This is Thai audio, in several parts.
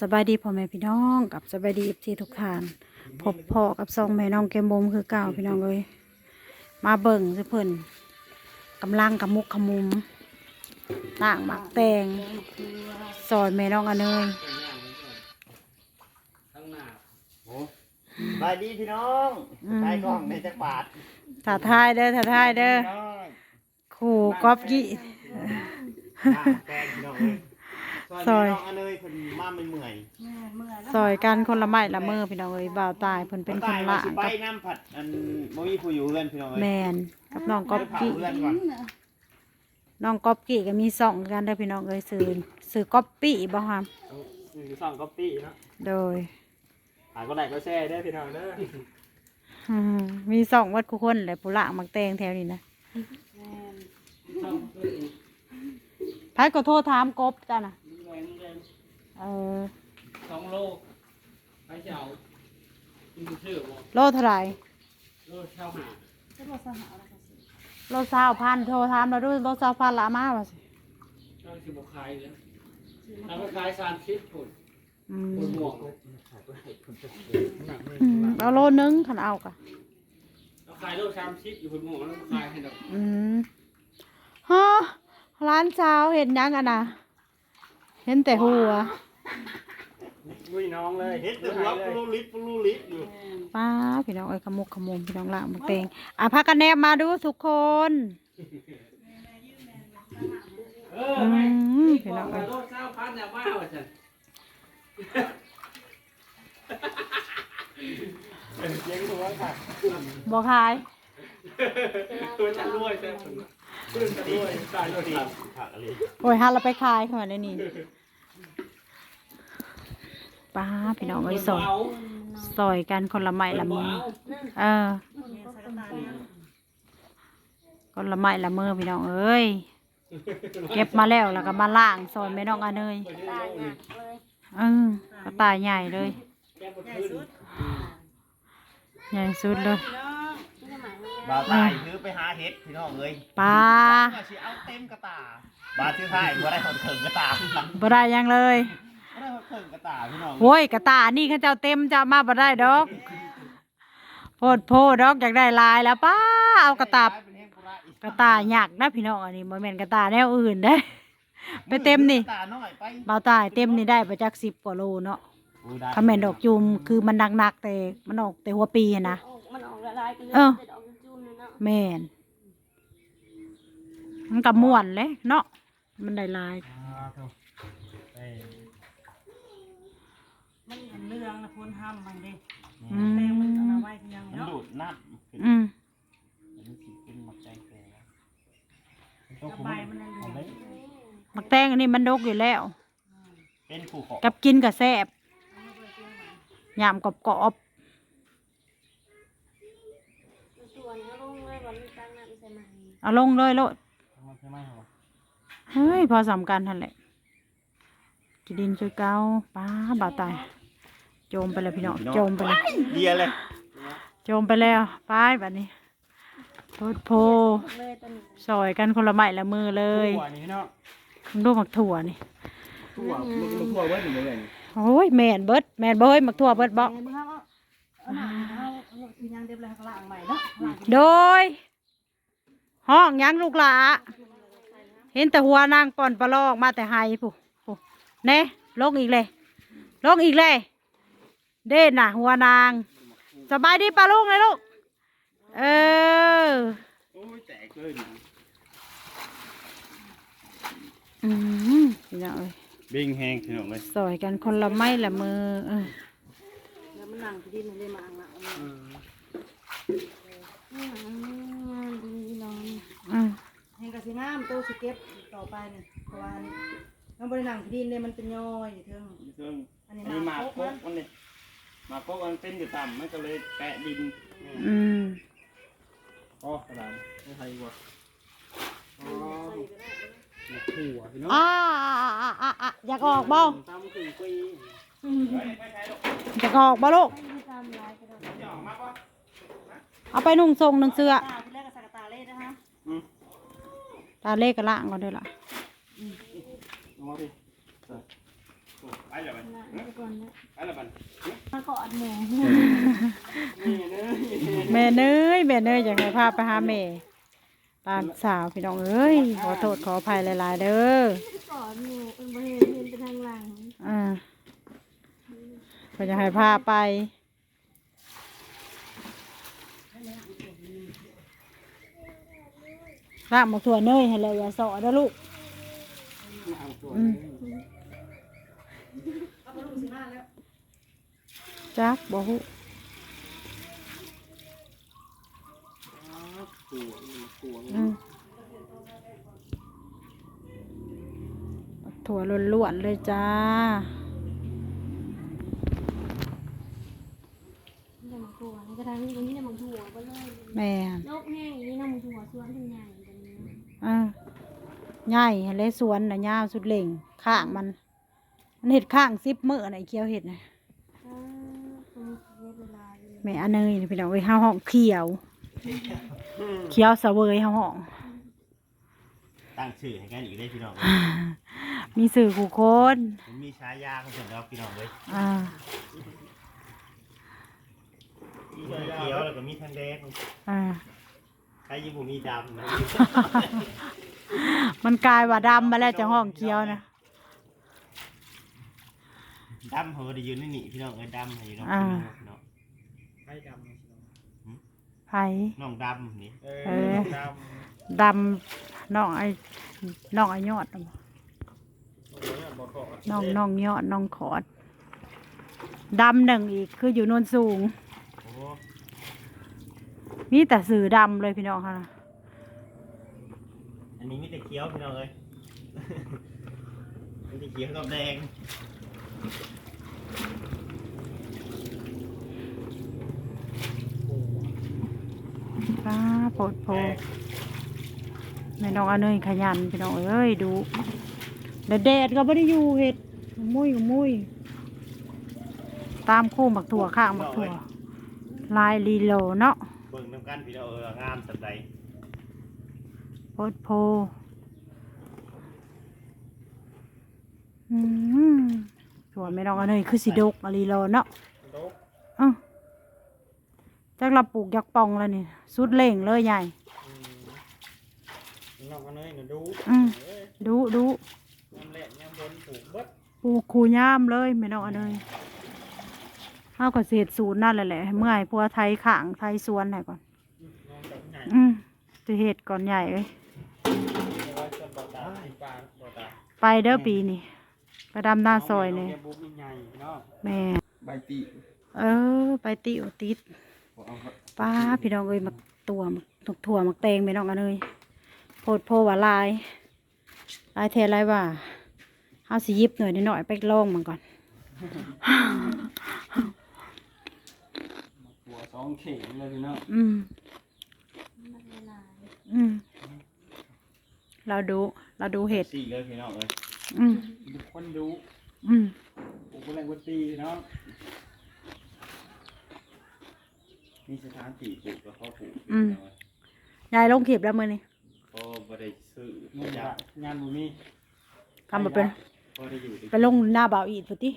สบายดีพ่อแม่พี่น้องกับสบายดีเอฟซีทุกท่านพบพ่อกับซองแม่น้องแกมบมคือเก่าพี่น้องเลยมาเบิ่งสิเพิ่นกำลังกับมุกขมุมล่างหมักแตงซอยแม่น้องอันเนยบายดีพี่น้องใช้กล้องในจักรบาทถ่าทายเด้อถ่าทายเด้อพี่น้องขู่ก๊อบกี้อ่าแฟนพี่น้องเลย ซอยพี่น้องอันเลยคนมาไม่เมื่อยซอยกันคนละไม้ละมือพี่น้องเลยบ่าวตายเพิ่นเป็นคนละสิไปกับน้ำผัดอันบ่มีผู้อยู่เรือนพี่น้องเลยแมนกับน้องก๊อบเผากี้เรือนก่อนน้องก๊อบกี้ก็มีสองกันเด้อพี่น้องเลยสื่อสื่อก๊อบปี้บ่ฮะหนึ่งสองก๊อปปี้เนาะโดยหาก็ไหนก็แช่ได้พี่น้องเด้ออืมมีสองวัดคุคนเลยปุระมักแตงแถวนี้นะพัดก็โทรถามกบจ้าน่ะ เออสองโลไปเจ้าคุณชื่อบอกโลเท่าไหร่โลเช่าหาโลสาวพันโทรถามเราดูโลสาวพันละมาว่าสิเจ้าสิบขายเลยแล้วก็ขายสามชิปผลอืมผลหมวกอืมเอาโลนึงขันเอากะแล้วขายโลสามชิปอยู่ผลหมวกแล้วขายให้ดอกอืมฮะร้านเช้าเห็นยังอะนะเห็นแต่หัว ลุยน้องเลยเฮ็ดแต่หัวปลูลิปปลูลิปอยู่ป้าพี่น้องเอ้ยขมุกขมุมพี่น้องละมักแตงอะพากันแนบมาดูทุกคนเอออืไม่มพี่พี่บน้ออกงว่าเอ้ยโลเช่าพันเนี่ยว่าว่าจันเลี้ยงตัวค่ะบอกขายตัวจะรวยแต่ผลตัวจะรวยตายรวยดีผักอะไรโอ้ยฮะเราไปขายเข้ามาในนี่ ป้าพี่น้องเอ้ยซอยซอยกันคนละไม้ละมือเออคนละไม้ละมือพี่น้องเอ้ยเก็บมาแล้วแล้วก็มาล่างซอยแม่น้องอันเนยเออก็ตายใหญ่เลยแก้บนขึ้นใหญ่สุดเลยบ่าวตายถือไปหาเฮ็ดพี่น้องเอ้ยป้าว่าสิเอาเต็มกระตาบาดที่ท้ายบ่ได้คนเขิงกระตาบ่บ่ได้หยังเลยได้คน เขิงกระตาพี่น้องโว้ยกระตานี่เขาเจ้าเต็มจะมาบ่ได้ดอกโพดโพดดอกอยากได้ลายแล้วป้าเอากระตา กระตายยากนะพี่น้องอันนี้บ่แม่นกระตาแนวอื่นได้ ไปเต็มนี่กระตาน้อยไปเบาตายเต็มนี่ได้ประจักสิบกว่าโลเนาะอู้ได้ถ้าแม่นดอกจุมคือมันหนักๆแต่มันออกแต่หัวปีอะนะมันออกละลายกันเลยเออจะออกจุ่มๆเลยเนาะแม่นมันก็ม่วนเลยเนาะมันได้หลาย มันเรื่องนะพ้นห้ามมันเด้อืมแรงมันเอาไว้ที่ยังมันเนาะดูดน้ำขึ้นอืมมันสิเป็นหมักใจแก่กระใบมันนั่นเลยมักแตงอันนี้มันดกอยู่แล้ว เป็นคู่ของกับกินกับแซ่บยามกรอบส่วนก็ลงเลยวันนี้ตั้งน้ำใส่มันๆเอาลงเลยโลดมันใช่ไหมครับเฮ้ย พอสำคัญทันแหละ กินดินช่วยเกาป้าบาตายโจมไปเลยพี่น้องโจมไปเลยเดียเลยโจมไปแล้วไปแบบนี้โพดโพเลยตอนนี้ซอยกันคนละไม้ละมือเลยหัวนี่เนาะดูหมักถั่วนี่ทั่วมันทั่วเว้ยอยู่เลยโอ้ยแมนเบิดแมนเบิดหมักถั่วเบิดบอกแม่มึงเอาเอาหนังเอาเอาที่ยังเรียบร้อยข้างล่างใหม่เนาะข้างล่างโดยห้องหยังลูกหลาเห็นแต่หัวนางป่อนปลาลอกมาแต่ไฮผู้ผู้ เน่ลงอีกเลย ลงอีกเลย เด่นน่ะ หัวนาง สบายดีปลาลูกเลยลูก เออโอ้ยแตกเลยอืมพี่น้องเอ้ยบิงแห้งพี่น้องเลยสอยกันคนละไม้ละมือเออแล้วมันนั่งที่ดินมันได้มาอ่างละเอามาอืมดีน้องอืมเห็นกระสีน้ำตู้สเก็บต่อไปเนี่ยเพราะว่า นี่มันบริหนังที่ดินเนี่ยมันเป็นย่อยอยู่เทิงซึ่งอันนี้อันนี้หมากโคโคกมันนี่หมากโคกมันเป็นอยู่ต่ำมันก็เลยแปะดินอืมอ๋อกระดานไม่ใช่วัวอ๋อหัวพี่น้องอ่าอ่าอ่าอ่าอ่าอยากออกบ่ตามคือปีอยากออกบ่ลูกที่ทำลายกระดาษเอาไปนุ่งทรงนุ่งเสื้อตาที่แรกก็สักตาเล่นะคะตาเลขกระล่างก่อนเด้อล่ะ น้องพี่ไปแล้วมันนะไปก่อนนะไปแล้วมันมากอดหมูนี่เด้อแม่เนยแม่เนยอยากให้พาไปหาแม่ตามสาวพี่น้องเอ้ยขอโทษขออภัยหลายๆเด้อกอดหมูเป็นบริเวณเห็นเป็นทางหลังอ่าก็จะให้พาไปรากหมกถั่วเนยให้เลยอย่าสอเด้อลูก จักบ่ฮู้ตัวตัวอืมถั่วล้วนๆเลยจ้าแม่นนะมังถั่วสวนเป็นใหญ่แบบนี้ อ่า ใหญ่และสวนน่ะยาวสุดเหล่งข้างมัน มันเห็ดข้างซิบมือน่ะไอ้เคี้ยวเห็ดน่ะอ่าตรงนี้เวลาอยู่แม่อันเนยนี่พี่น้องเอ้ยห้าห้องเขียว เขียวเสวยห้าห้อง ตั้งชื่อให้กันอีกได้พี่น้องมีสื่อคู่คนมันมีฉายาของเพิ่นแล้วพี่น้องเว้ยอ่ามีทั้งเขียวแล้วก็มีทั้งแดงอ่า ใครยิ่งบ่มีดำนะ มันกลายว่าดำมาแล้วจะห้องเขียวนะดำเหอได้อยู่ในนี่พี่น้องเอ้ยดำให้อยู่เน้องอ่าพี่น้องให้ดำไผ่น้องดำนี่เอเอออดำดำน้องไอ้น้องไอ้ยอดน่ะบ่โอ้ยบ่ขอน้องน้องยอดน้องขอดดำหนึ่งอีกคืออยู่โนนสูง โอ้มีแต่สื่อดำเลยพี่น้องค่ะอั นนี้มีแต่เขียวพี่น้องเอ้ยมีแต่เขียวกับแดงป้าโพดโพแม่น้องอันเนยขยันพี่น้องเอ้ยดูแต่แดดก็ไม่ได้อยู่เห็ดมุ้ยมุ้ยตามคู่หมักถั่วข้างหมักถั่วลายลีโลเนาะเบิ่งน้ำกันพี่น้องเอ้ยว่างามสันใด โพดโพอืมถั่วแม่น้องอันเนยคือสีดกอะลีโลเนาะโต๊ะอ้าวจักเราปลูกยักปองแล้วนี่สุดเล่งเลยใหญ่อืมน้องก็เนยน่ะดูอืมเอ้ยดูดูยามแรกยามบนปลูกเบิดปลูกคูย่ามเลยไม่ต้องเอาเลยเฮาก็เศษศูนย์นั่นแหละแหละเมื่อยพัวไทยขางไทยสวนให้ก่อนอืมน้องจับใหญ่อืมจะเห็ดก่อนใหญ่เลย เอาไว้จนบ่ตาสิปลาบ่ตา ไปเด้อปีนี่ไปดำหน้าซอยเลยน้งแกบุ๊กใหญ่ๆเนาะแม่ใบติเออไปติวติดบ่เอาครับป้าพี่น้องเอ้ยมักตัวมักถูกถั่วมักแตงไม่น้องกันเลยโพดโพว่าลายลายแทนลายว่าเฮาสิหยิบหน่อยหน่อยๆไปลองมันก่อนหัวสองเข่งเลยพี่น้องอืมมันเวลาอืม เราดู เราดูเห็ดสี่เลยพี่น้องเอ้ยอืมทุกคนดูอืมปลูกแรงวัตีเนาะมีสถานที่ปลูกแล้วเขาปลูกอืมยายลงขีบแล้วมือนี่ก็บ่ได้ซื้องานจ้ะบะงานบุมีทำมาเป็นก็ได้อยู่ไปลงหน้าบ่าวอีดพุติ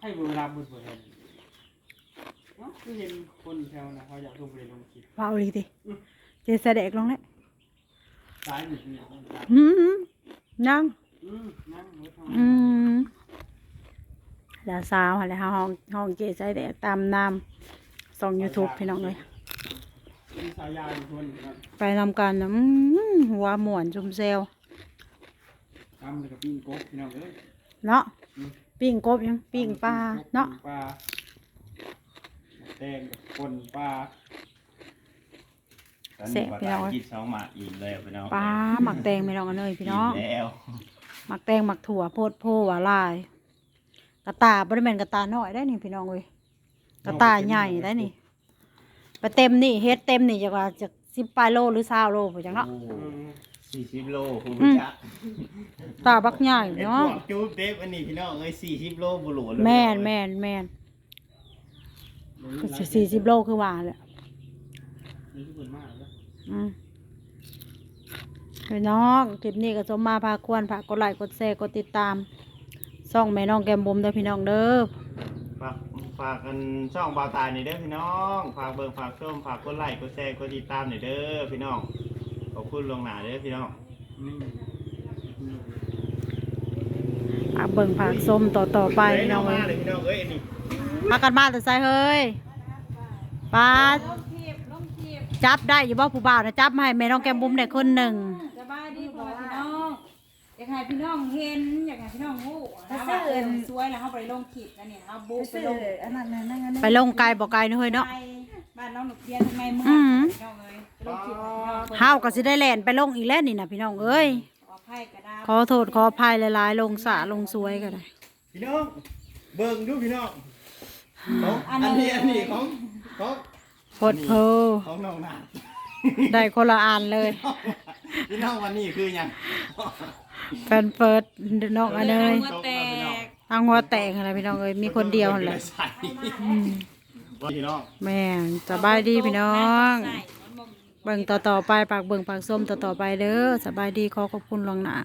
ให้เวลาบุญบุญเห็นเนาะคือเห็นคนแถวนะเขาอยากลงไปลงคลิปว่าเอาเลยติเจแสดกลงแล้ว ซ้ายหนึ่งเนี่ยอืมยังอืมนั่งรถทางอืมแล้วสาวอะไรห้องห้องเจใส่แดกตามน้ำส่องยูทูบพี่น้องเลยมีสายยาวอยู่คนนะไปนำกันนะอืมหัวหมวนจุ่มเซลทำเลยกับปิ้งกบพี่น้องเอ้ยเนาะปิ้งกบยังปิ้งปลาเนาะ ปิ้งปลาแตงกับคนปลา แสบพี่น้องกินสองหมากอีกเลยพี่น้องปลาหมักแตงพี่น้องกันเลยพี่น้องกิแล้วหมักแตงหมักถั่วโพดโพหวาลาย กระตาบริเวณกระตาน้อยได้นี่พี่น้องเว้ยกระตาใหญ่ได้นี่ไปเต็มนี่เฮ็ดเต็มนี่จะว่าจะสิบปลายโลหรือซาวโลผู้จังเนาะโอ้อืมสี่สิบโลคุณอืผู้มชะตาบักใหญ่ไอ้พเนาะวกจูบเด็บอันนี้พี่น้องเอ้ยสี่สิบโลบุหรี่เลยแม่นแม่นแม่นก็สิสี่สิบโลคือว่าแหละ พี่น้องคลิปนี้ก็สมมาพาควรฝากกดไลค์กดแชร์กดติดตามซ่องแม่น้องแกมบุมเด้อพี่น้องเด้อฝากฝากกันช่องบาตายนี่เด้อพี่น้องฝากเบิ่งฝากชมฝากกดไลค์กดแชร์กดติดตามนี่เด้อพี่น้องขอบคุณลวงหนาเด้อพี่น้องฝากเบิ่งฝากส้มต่อต่อไปพี่น้อองเอ้ยเลยพี่น้องเอ้ยนี่พากันมาแต่ไสเฮ้ยป้า จับได้อยู่บ่ผู้บ่าวนะจับมาให้แม่น้องแก้มบุ๋มได้คนหนึ่งสบายดีพ่อพี่น้อง อยากให้พี่น้องเห็น อยากให้พี่น้องรู้นะว่าเออสวยแล้วเฮาไปลงคลิปกันเนี่ยเฮาบุกไปลงอันนั้นนั่นนั่นนั่นไปลงไกลบ่ไกลเด้อเฮ้ยเนาะบ้านน้องหนุกเพียนทำไมเมื่ออืมพี่น้องเอ้ยไปลงคลิปให้พี่น้องเฮาก็สิได้แล่นไปลงอีกแล้วนี่นะพี่น้องเอ้ย ขออภัยกระดาษขอโทษขออภัยหลายๆลงสระลงสวยก็ได้ พี่น้อง เบิ่งดูพี่น้องของอันนี้อันนี้ของของโพดเพอของน้องหน้าได้คนละอันเลย พี่น้องวันนี้คือหยังแฟนเฟิร์ดน้องอันเลยหัวแตกตั้งหัวแตกอะไรพี่น้องเอ้ยมีคนเดียวหั่นแหละใส่พี่น้องแม่นสบายดีพี่น้อง เบิ่งต่อๆไปปากเบิ่งปากส้มต่อๆไปเด้อสบายดีขอขอบคุณหลวงหน้า